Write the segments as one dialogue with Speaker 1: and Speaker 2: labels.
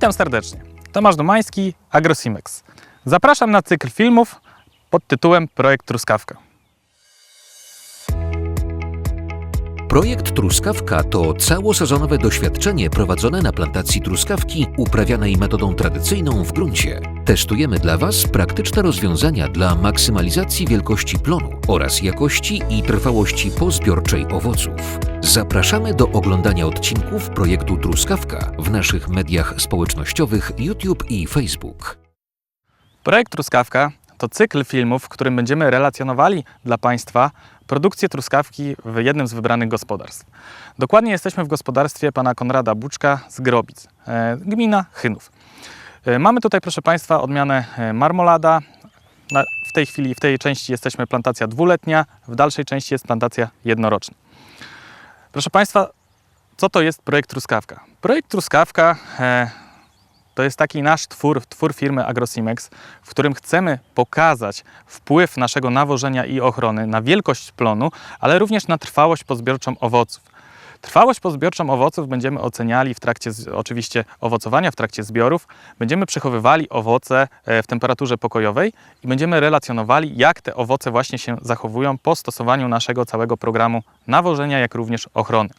Speaker 1: Witam serdecznie. Tomasz Domański, AgroSimex. Zapraszam na cykl filmów pod tytułem Projekt Truskawka.
Speaker 2: Projekt Truskawka to całosezonowe doświadczenie prowadzone na plantacji truskawki uprawianej metodą tradycyjną w gruncie. Testujemy dla Was praktyczne rozwiązania dla maksymalizacji wielkości plonu oraz jakości i trwałości pozbiorczej owoców. Zapraszamy do oglądania odcinków projektu Truskawka w naszych mediach społecznościowych YouTube i Facebook.
Speaker 1: Projekt Truskawka to cykl filmów, w którym będziemy relacjonowali dla Państwa produkcję truskawki w jednym z wybranych gospodarstw. Dokładnie jesteśmy w gospodarstwie pana Konrada Buczka z Grobic, e, gmina Chynów. E, Mamy tutaj, proszę Państwa, odmianę e, marmolada. W tej chwili, w tej części jesteśmy plantacja dwuletnia, w dalszej części jest plantacja jednoroczna. Proszę Państwa, co to jest projekt Truskawka? Projekt Truskawka e, to jest taki nasz twór, twór firmy AgroSimex, w którym chcemy pokazać wpływ naszego nawożenia i ochrony na wielkość plonu, ale również na trwałość pozbiorczą owoców. Trwałość pozbiorczą owoców będziemy oceniali w trakcie oczywiście owocowania, w trakcie zbiorów. Będziemy przechowywali owoce e, w temperaturze pokojowej i będziemy relacjonowali, jak te owoce właśnie się zachowują po stosowaniu naszego całego programu nawożenia, jak również ochrony.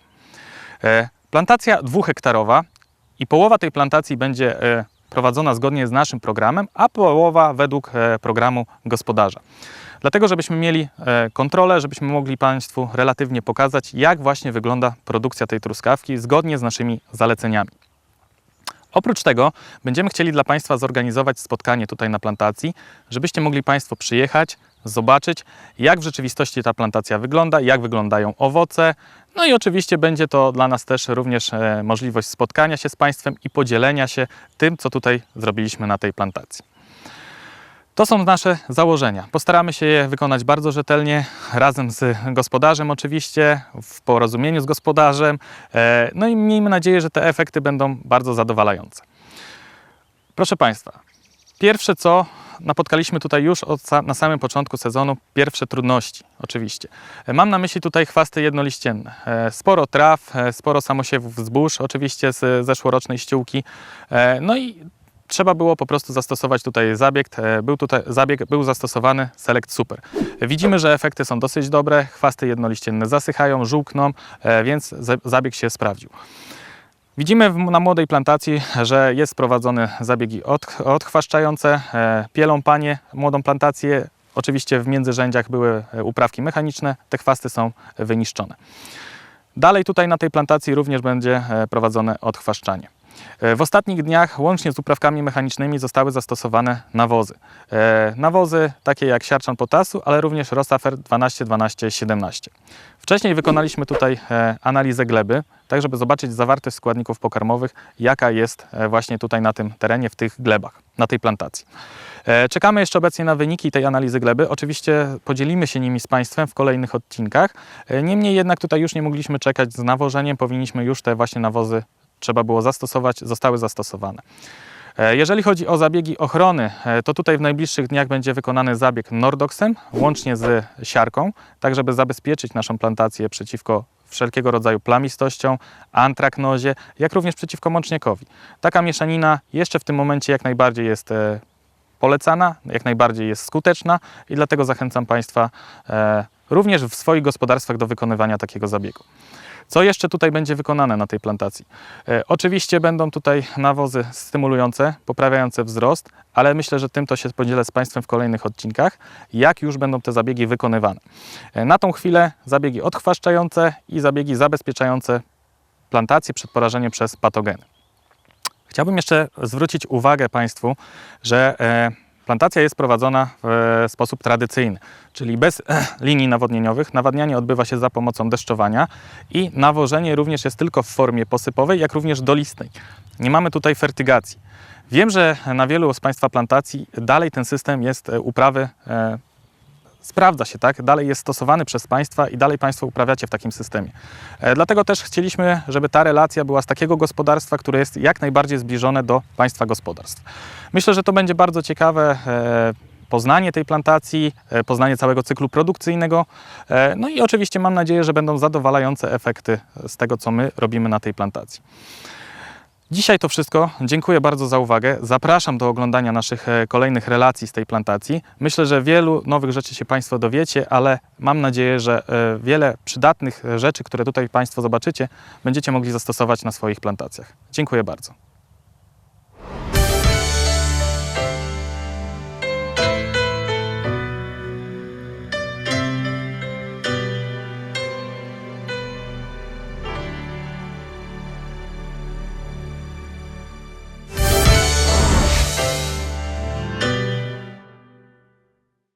Speaker 1: E, Plantacja dwuhektarowa i połowa tej plantacji będzie e, prowadzona zgodnie z naszym programem, a połowa według programu gospodarza. Dlatego, żebyśmy mieli e, kontrolę, żebyśmy mogli Państwu relatywnie pokazać, jak właśnie wygląda produkcja tej truskawki zgodnie z naszymi zaleceniami. Oprócz tego będziemy chcieli dla Państwa zorganizować spotkanie tutaj na plantacji, żebyście mogli Państwo przyjechać, zobaczyć, jak w rzeczywistości ta plantacja wygląda, jak wyglądają owoce. No i oczywiście będzie to dla nas też również e, możliwość spotkania się z Państwem i podzielenia się tym, co tutaj zrobiliśmy na tej plantacji. To są nasze założenia. Postaramy się je wykonać bardzo rzetelnie, razem z gospodarzem oczywiście, w porozumieniu z gospodarzem. E, No i miejmy nadzieję, że te efekty będą bardzo zadowalające. Proszę Państwa, pierwsze co napotkaliśmy tutaj już od, na samym początku sezonu, pierwsze trudności oczywiście. E, Mam na myśli tutaj chwasty jednoliścienne. E, Sporo traw, sporo samosiewów zbóż, oczywiście z zeszłorocznej ściółki. No i trzeba było po prostu zastosować tutaj zabieg. E, Był tutaj zabieg, był zastosowany Select Super. Widzimy, że efekty są dosyć dobre, chwasty jednoliścienne zasychają, żółkną, e, więc za- zabieg się sprawdził. Widzimy na młodej plantacji, że jest prowadzony zabiegi od, odchwaszczające, e, pielą panie młodą plantację. Oczywiście w międzyrzędziach były uprawki mechaniczne, te chwasty są wyniszczone. Dalej tutaj na tej plantacji również będzie prowadzone odchwaszczanie. E, W ostatnich dniach łącznie z uprawkami mechanicznymi zostały zastosowane nawozy. E, Nawozy takie jak siarczan potasu, ale również Rosafer 12, 12, 17. Wcześniej wykonaliśmy tutaj e, analizę gleby, tak żeby zobaczyć zawartość składników pokarmowych, jaka jest właśnie tutaj na tym terenie, w tych glebach, na tej plantacji. Czekamy jeszcze obecnie na wyniki tej analizy gleby. Oczywiście podzielimy się nimi z Państwem w kolejnych odcinkach. Niemniej jednak tutaj już nie mogliśmy czekać z nawożeniem, powinniśmy już te właśnie nawozy trzeba było zastosować, zostały zastosowane. E, Jeżeli chodzi o zabiegi ochrony, e, to tutaj w najbliższych dniach będzie wykonany zabieg Nordoxem łącznie z siarką, tak żeby zabezpieczyć naszą plantację przeciwko wszelkiego rodzaju plamistościom, antraknozie, jak również przeciwko mącznikowi. Taka mieszanina jeszcze w tym momencie jak najbardziej jest e, polecana, jak najbardziej jest skuteczna i dlatego zachęcam Państwa również w swoich gospodarstwach do wykonywania takiego zabiegu. Co jeszcze tutaj będzie wykonane na tej plantacji? E, oczywiście będą tutaj nawozy stymulujące, poprawiające wzrost, ale myślę, że tym to się podzielę z Państwem w kolejnych odcinkach, jak już będą te zabiegi wykonywane. E, na tą chwilę zabiegi odchwaszczające i zabiegi zabezpieczające plantację przed porażeniem przez patogeny. Chciałbym jeszcze zwrócić uwagę Państwu, że e, plantacja jest prowadzona w e, sposób tradycyjny, czyli bez e, linii nawodnieniowych. Nawadnianie odbywa się za pomocą deszczowania i nawożenie również jest tylko w formie posypowej, jak również dolistnej. Nie mamy tutaj fertygacji. Wiem, że na wielu z Państwa plantacji dalej ten system jest e, uprawy sprawdza się, tak? Dalej jest stosowany przez Państwa i dalej Państwo uprawiacie w takim systemie. E, Dlatego też chcieliśmy, żeby ta relacja była z takiego gospodarstwa, które jest jak najbardziej zbliżone do Państwa gospodarstw. Myślę, że to będzie bardzo ciekawe e, poznanie tej plantacji, e, poznanie całego cyklu produkcyjnego. No i oczywiście mam nadzieję, że będą zadowalające efekty z tego, co my robimy na tej plantacji. Dzisiaj to wszystko. Dziękuję bardzo za uwagę. Zapraszam do oglądania naszych e, kolejnych relacji z tej plantacji. Myślę, że wielu nowych rzeczy się Państwo dowiecie, ale mam nadzieję, że e, wiele przydatnych rzeczy, które tutaj Państwo zobaczycie, będziecie mogli zastosować na swoich plantacjach. Dziękuję bardzo.